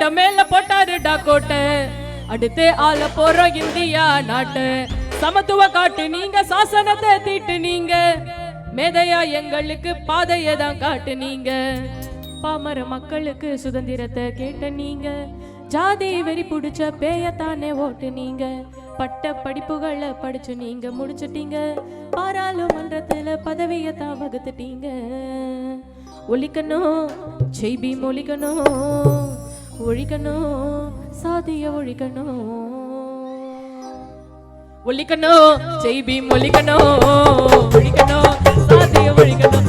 சட்டை மேல போட்டாருடா கோட்டை அடுத்து ஆள போறோம் இந்தியா நாட்டு. சமத்துவ காட்டு நீங்க சாசனத்தை தீட்டு நீங்க. மேதையா எங்களுக்கு பாதையை தான் காட்டு நீங்க. பாமர மக்களுக்கு சுதந்திரத்தை கேட்ட நீங்க. ஜாதி வெறி பிடிச்ச பேயத்தானே ஓட்டு நீங்க. பட்ட படிப்புகளை படிச்சு நீங்க முடிச்சிட்டீங்க. பாராளுமன்றத்துல பதவியை தான் வகுத்துட்டீங்க. ஒழிக்கணும் செய்பி மொழிக்கணும். ஒழிக்கணும் சாதிய ஒழிக்கணும் ஒழிக்கணும் செய்பி ஒழிக்கணும் ஒழிக்கணும் சாதிய ஒழிக்கணும்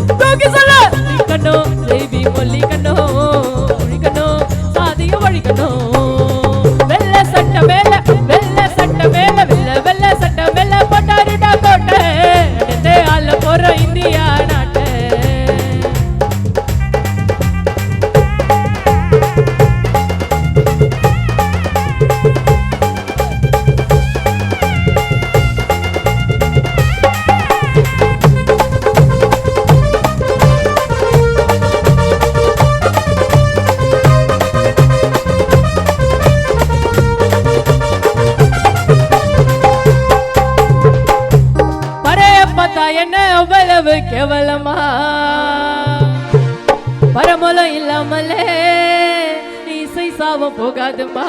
கேவலமா? பரமலம் இல்லாமலே இசை சாவம் போகாதுமா?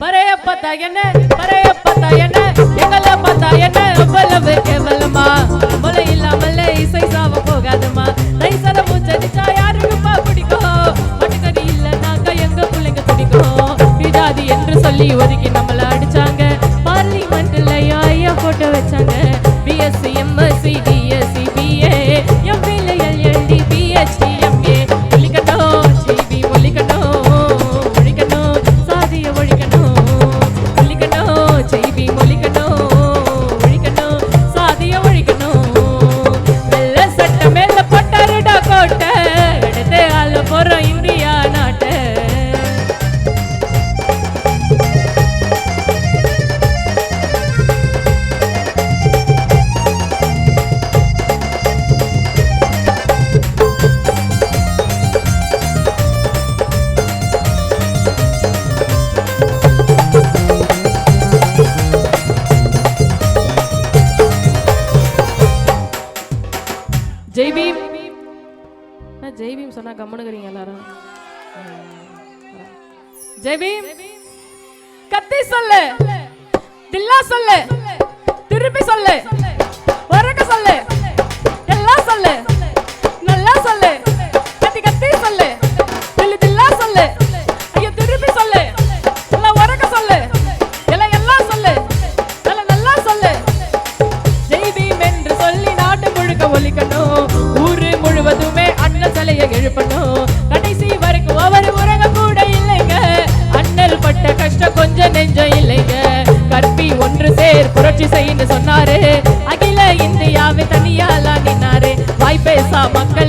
பறைய பார்த்தா என்ன பறைய பார்த்தா என்ன எங்களை பார்த்தா என்ன அவ்வளவு கேவலமா? மொழி இல்லாமலே இசை சாவம் போகாதுமா? ரைசல மூச்சடிச்சா யாருக்குப்பா பிடிக்கும்? மட்டுக்கடி இல்லைனாக்கா எங்க பிள்ளைங்க பிடிக்கும் விடாதி என்று சொல்லி ஒதுக்கி நம்மள ஐயா வச்சாங்க. BSc MSc DSc BA MPhil LLD PhD MA ஒழிக்கணும் ஜிபி ஒழிக்கணும் ஒழிக்கணும் சாதிய ஒழிக்கணும் ஒழிக்கணும் ஜிபி ஒழிக்கணும் ஒழிக்கணும் சாதிய ஒழிக்கணும் வெள்ள சட்ட மேல போட்டாருடா கோட்டை எடுத்து ஆள போறோம். ஜெய் பீம் நான் ஜெய் பீம் சொன்னா கம்முனுக்குறீங்க எல்லாரும். ஜெய் பீம் கத்தி சொல்லு. தில்லா சொல்லு. திருப்பி சொல்லு. உறக்க சொல்லு. அண்ணன் எழுப்பணும் கடைசி வரைக்கும் அவர் உறங்க கூட இல்லைங்க. அண்ணல் பட்ட கஷ்டம் கொஞ்சம் நெஞ்சம் இல்லைங்க. கற்பி ஒன்று சேர் புரட்சி செய்யுன்னு சொன்னாரு. அகில இந்தியாவை தனியாலா நின்னாரு. வாய்ப்பேசா மக்கள்